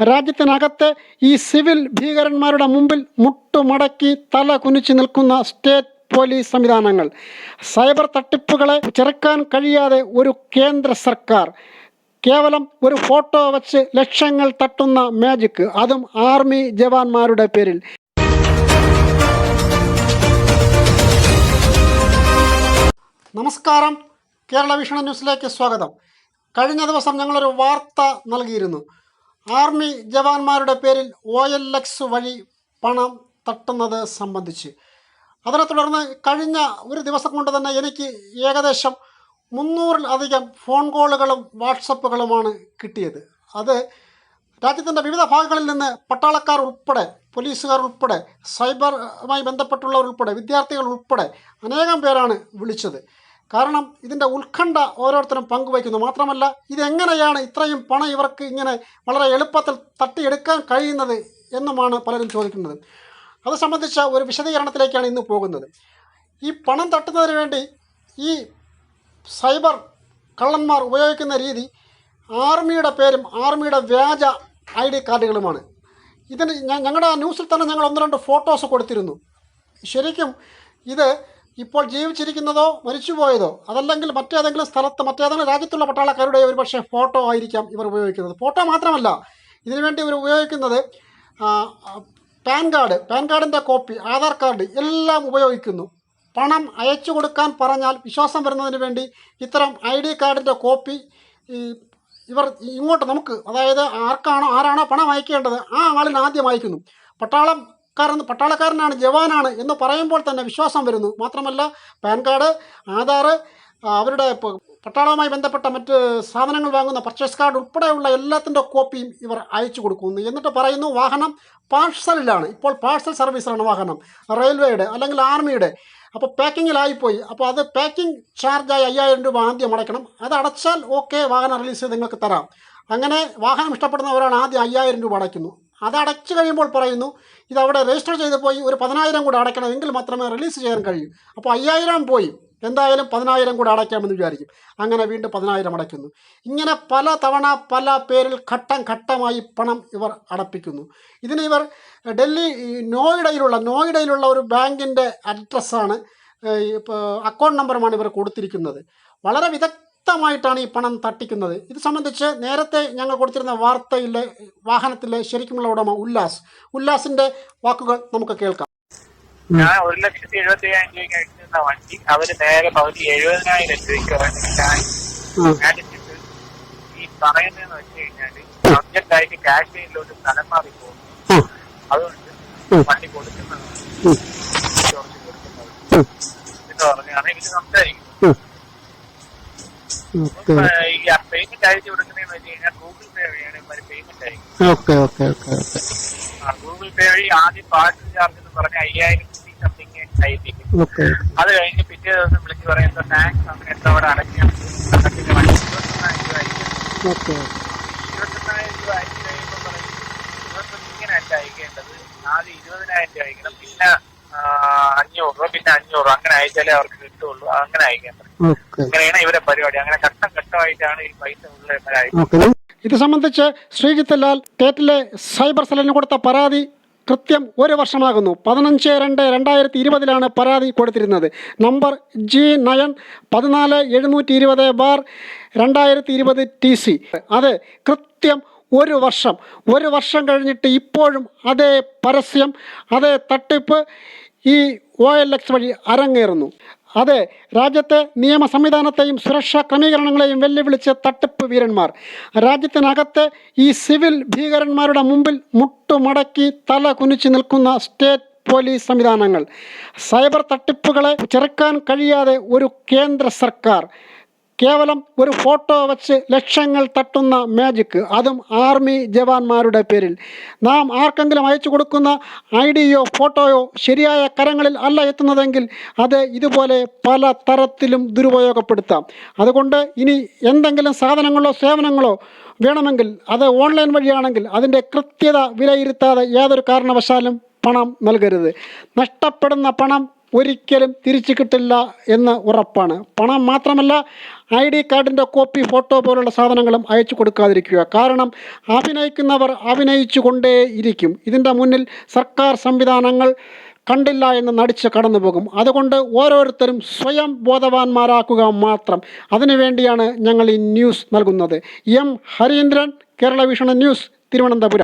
രാജ്യത്തിനകത്തെ ഈ സിവിൽ ഭീകരന്മാരുടെ മുമ്പിൽ മുട്ടുമടക്കി തല കുനിച്ചു നിൽക്കുന്ന സ്റ്റേറ്റ് പോലീസ് സംവിധാനങ്ങൾ. സൈബർ തട്ടിപ്പുകളെ ചെറുക്കാൻ കഴിയാതെ ഒരു കേന്ദ്ര സർക്കാർ. കേവലം ഒരു ഫോട്ടോ വച്ച് ലക്ഷങ്ങൾ തട്ടുന്ന മാജിക് അതും ആർമി ജവാന്മാരുടെ പേരിൽ. നമസ്കാരം. കേരള വിഷണ ന്യൂസിലേക്ക് സ്വാഗതം. കഴിഞ്ഞ ദിവസം ഞങ്ങളൊരു വാർത്ത നൽകിയിരുന്നു. ആർമി ജവാന്മാരുടെ പേരിൽ ഒ എൽ എക്സ് വഴി പണം തട്ടുന്നത് സംബന്ധിച്ച്. അതിനെ തുടർന്ന് കഴിഞ്ഞ ഒരു ദിവസം കൊണ്ട് തന്നെ എനിക്ക് ഏകദേശം മുന്നൂറിലധികം ഫോൺ കോളുകളും വാട്സപ്പുകളുമാണ് കിട്ടിയത്. അത് രാജ്യത്തിന്റെ വിവിധ ഭാഗങ്ങളിൽ നിന്ന് പട്ടാളക്കാർ ഉൾപ്പെടെ പോലീസുകാർ ഉൾപ്പെടെ സൈബറുമായി ബന്ധപ്പെട്ടുള്ളവർ ഉൾപ്പെടെ വിദ്യാർത്ഥികൾ ഉൾപ്പെടെ അനേകം പേരാണ് വിളിച്ചത്. കാരണം ഇതിന്റെ ഉത്കണ്ഠ ഓരോരുത്തരും പങ്കുവയ്ക്കുന്നു. മാത്രമല്ല ഇതെങ്ങനെയാണ് ഇത്രയും പണം ഇവർക്ക് ഇങ്ങനെ വളരെ എളുപ്പത്തിൽ തട്ടിയെടുക്കാൻ കഴിയുന്നത് എന്നുമാണ് പലരും ചോദിക്കുന്നത്. അത് സംബന്ധിച്ച ഒരു വിശദീകരണത്തിലേക്കാണ് ഇന്ന് പോകുന്നത്. ഈ പണം തട്ടുന്നതിന് വേണ്ടി ഈ സൈബർ കള്ളന്മാർ ഉപയോഗിക്കുന്ന രീതി ആർമിയുടെ പേരും ആർമിയുടെ വ്യാജ ഐ ഡി കാർഡുകളുമാണ്. ഇതിന് ഞങ്ങളുടെ ന്യൂസിൽ തന്നെ ഞങ്ങൾ ഒന്ന് രണ്ട് ഫോട്ടോസ് കൊടുത്തിരുന്നു. ശരിക്കും ഇത് ഇപ്പോൾ ജീവിച്ചിരിക്കുന്നതോ മരിച്ചുപോയതോ അതല്ലെങ്കിൽ മറ്റേതെങ്കിലും സ്ഥലത്ത് മറ്റേതെങ്കിലും രാജ്യത്തുള്ള പട്ടാളക്കാരുടെ ഒരു പക്ഷേ ഫോട്ടോ ആയിരിക്കാം ഇവർ ഉപയോഗിക്കുന്നത്. ഫോട്ടോ മാത്രമല്ല ഇതിനുവേണ്ടി ഇവർ ഉപയോഗിക്കുന്നത് പാൻ കാർഡ് പാൻ കാർഡിന്റെ കോപ്പി ആധാർ കാർഡ് എല്ലാം ഉപയോഗിക്കുന്നു. പണം അയച്ചു കൊടുക്കാൻ പറഞ്ഞാൽ വിശ്വാസം വരുന്നതിന് വേണ്ടി ഇത്തരം ഐ ഡി കാർഡിന്റെ കോപ്പി ഇവർ ഇങ്ങോട്ട് നമുക്ക് അതായത് ആർക്കാണോ ആരാണോ പണം അയക്കേണ്ടത് ആ ആളിന് ആദ്യം അയക്കുന്നു. പട്ടാളക്കാരൻ പട്ടാളക്കാരനാണ് ജവാനാണ് എന്ന് പറയുമ്പോൾ തന്നെ വിശ്വാസം വരുന്നു. മാത്രമല്ല പാൻ കാർഡ് ആധാർ അവരുടെ പട്ടാളവുമായി ബന്ധപ്പെട്ട മറ്റ് സാധനങ്ങൾ വാങ്ങുന്ന പർച്ചേസ് കാർഡ് ഉൾപ്പെടെയുള്ള എല്ലാത്തിന്റെ കോപ്പിയും ഇവർ അയച്ചു കൊടുക്കുന്നു. എന്നിട്ട് പറയുന്നു വാഹനം പാഴ്സലിലാണ്. ഇപ്പോൾ പാഴ്സൽ സർവീസിലാണ് വാഹനം. റെയിൽവേയുടെ അല്ലെങ്കിൽ ആർമിയുടെ. അപ്പോൾ പാക്കിങ്ങിലായിപ്പോയി. അപ്പോൾ അത് പാക്കിംഗ് ചാർജായി അയ്യായിരം രൂപ ആദ്യം അടയ്ക്കണം. അത് അടച്ചാൽ ഓക്കെ വാഹനം റിലീസ് ചെയ്ത് നിങ്ങൾക്ക് തരാം. അങ്ങനെ വാഹനം ഇഷ്ടപ്പെടുന്നവരാണ് ആദ്യം അയ്യായിരം രൂപ അടയ്ക്കുന്നു. അത് അടച്ചു കഴിയുമ്പോൾ പറയുന്നു ഇത് അവിടെ രജിസ്റ്റർ ചെയ്ത് പോയി ഒരു പതിനായിരം കൂടെ അടയ്ക്കണം എങ്കിൽ മാത്രമേ റിലീസ് ചെയ്യാൻ കഴിയൂ. അപ്പോൾ അയ്യായിരം പോയി. എന്തായാലും പതിനായിരം കൂടെ അടയ്ക്കാമെന്ന് വിചാരിക്കും. അങ്ങനെ വീണ്ടും പതിനായിരം അടയ്ക്കുന്നു. ഇങ്ങനെ പല തവണ പല പേരിൽ ഘട്ടം ഘട്ടമായി പണം ഇവർ അടപ്പിക്കുന്നു. ഇതിന് ഇവർ ഡൽഹി നോയിഡയിലുള്ള നോയിഡയിലുള്ള ഒരു ബാങ്കിന്റെ അഡ്രസ്സാണ് അക്കൗണ്ട് നമ്പറുമാണ് ഇവർ കൊടുത്തിരിക്കുന്നത്. വളരെ വിദഗ്ധമായിട്ടാണ് ഈ പണം തട്ടിക്കുന്നത്. ഇത് സംബന്ധിച്ച് നേരത്തെ ഞങ്ങൾ കൊടുത്തിരുന്ന വാർത്തയിലെ വാഹനത്തിലെ ശരിക്കുമുള്ള ഉടമ ഉല്ലാസ്. ഉല്ലാസിന്റെ വാക്കുകൾ നമുക്ക് കേൾക്കാം. ഞാൻ ഒരു ലക്ഷത്തി എഴുപത്തി അയ്യായിരം രൂപയ്ക്ക് അടിച്ചിരുന്ന വണ്ടി അവർ നേരെ പകുതി എഴുപതിനായിരം രൂപയ്ക്ക് ഈ പറയുന്നതെന്ന് വെച്ച് കഴിഞ്ഞാൽ സബ്ജക്ട് ആയിട്ട് കാശ്മീരിലോട്ട് സ്ഥലം മാറി പോകും അതുകൊണ്ട് വണ്ടി കൊടുക്കുന്നത്. കൊടുക്കുന്നത് എന്ന് പറഞ്ഞാണ് ഇവർ സംസാരിക്കുന്നത്. പേയ്മെന്റ് അയച്ചു കൊടുക്കുന്നതെന്ന് വെച്ച് കഴിഞ്ഞാൽ ഗൂഗിൾ പേ വഴിയാണ് ഇവർ പേയ്മെന്റ് അയക്കുന്നത്. Okay okay okay okay. Google Pay വഴി ആദ്യം പാർസൽ ചാർജ് എന്ന് പറഞ്ഞ അയ്യായിരം സംതിങ് അയപ്പിക്കും അത് കഴിഞ്ഞ് പിറ്റേ ദിവസം വിളിച്ച് പറയുന്നത് താങ്ക്സ് സമയത്ത് അവിടെ അടയ്ക്കാൻ പിന്നെ വണ്ടി ഇരുപത്തൊന്നായിരം രൂപ അയക്കും. ഇരുപത്തൊന്നായിരം രൂപ അയച്ചു കഴിയുമ്പോൾ പറയും ഇരുപത്തൊന്ന് ഇങ്ങനെ അല്ല അയക്കേണ്ടത്. ആദ്യം ഇരുപതിനായിരം രൂപ അയക്കണം. പിന്നെ അഞ്ഞൂറ് രൂപ പിന്നെ അഞ്ഞൂറ് അങ്ങനെ അയച്ചാലേ അവർക്ക് കിട്ടുള്ളൂ. അങ്ങനെ അയക്കാം അങ്ങനെയാണ് ഇവരെ പരിപാടി. അങ്ങനെ ഘട്ടം ഘട്ടമായിട്ടാണ് ഈ പൈസ ഉള്ള ഇത് സംബന്ധിച്ച് ശ്രീജിത്ത് ലാൽ സ്റ്റേറ്റിലെ സൈബർ സെല്ലിന് കൊടുത്ത പരാതി കൃത്യം ഒരു വർഷമാകുന്നു. പതിനഞ്ച് രണ്ട് രണ്ടായിരത്തി ഇരുപതിലാണ് പരാതി കൊടുത്തിരുന്നത്. നമ്പർ ജി നയൻ പതിനാല് എഴുന്നൂറ്റി ഇരുപത് ബാർ രണ്ടായിരത്തി ഇരുപത് ടി സി. അത് കൃത്യം ഒരു വർഷം. ഒരു വർഷം കഴിഞ്ഞിട്ട് ഇപ്പോഴും അതേ പരസ്യം അതേ തട്ടിപ്പ് ഈ ഒ എൽ എക്സ് വഴി അരങ്ങേറുന്നു. അതെ രാജ്യത്തെ നിയമ സംവിധാനത്തെയും സുരക്ഷാ ക്രമീകരണങ്ങളെയും വെല്ലുവിളിച്ച് തട്ടിപ്പ് വീരന്മാർ. രാജ്യത്തിനകത്തെ ഈ സിവിൽ ഭീകരന്മാരുടെ മുമ്പിൽ മുട്ടുമടക്കി തല കുനിച്ചു നിൽക്കുന്ന സ്റ്റേറ്റ് പോലീസ് സംവിധാനങ്ങൾ. സൈബർ തട്ടിപ്പുകളെ ചെറുക്കാൻ കഴിയാതെ ഒരു കേന്ദ്ര സർക്കാർ. കേവലം ഒരു ഫോട്ടോ വച്ച് ലക്ഷങ്ങൾ തട്ടുന്ന മാജിക്ക് അതും ആർമി ജവാന്മാരുടെ പേരിൽ. നാം ആർക്കെങ്കിലും അയച്ചു കൊടുക്കുന്ന ഐ ഡിയോ ഫോട്ടോയോ ശരിയായ കരങ്ങളിൽ അല്ല എത്തുന്നതെങ്കിൽ അത് ഇതുപോലെ പല തരത്തിലും ദുരുപയോഗപ്പെടുത്താം. അതുകൊണ്ട് ഇനി എന്തെങ്കിലും സാധനങ്ങളോ സേവനങ്ങളോ വേണമെങ്കിൽ അത് ഓൺലൈൻ വഴിയാണെങ്കിൽ അതിന്റെ കൃത്യത വിലയിരുത്താതെ യാതൊരു കാരണവശാലും പണം നൽകരുത്. നഷ്ടപ്പെടുന്ന പണം ഒരിക്കലും തിരിച്ചു കിട്ടില്ല എന്ന് ഉറപ്പാണ്. പണം മാത്രമല്ല ഐ ഡി കാർഡിന്റെ കോപ്പി ഫോട്ടോ പോലുള്ള സാധനങ്ങളും അയച്ചു കൊടുക്കാതിരിക്കുക. കാരണം അഭിനയിക്കുന്നവർ അഭിനയിച്ചു കൊണ്ടേ ഇരിക്കും ഇതിന്റെ മുന്നിൽ സർക്കാർ സംവിധാനങ്ങൾ കണ്ടില്ല എന്ന് നടിച്ച് കടന്നു പോകും അതുകൊണ്ട് ഓരോരുത്തരും സ്വയം ബോധവാന്മാരാക്കുക മാത്രം. അതിനുവേണ്ടിയാണ് ഞങ്ങൾ ഈ ന്യൂസ് നൽകുന്നത്. എം ഹരീന്ദ്രൻ കേരള ഭീഷണ ന്യൂസ് തിരുവനന്തപുരം.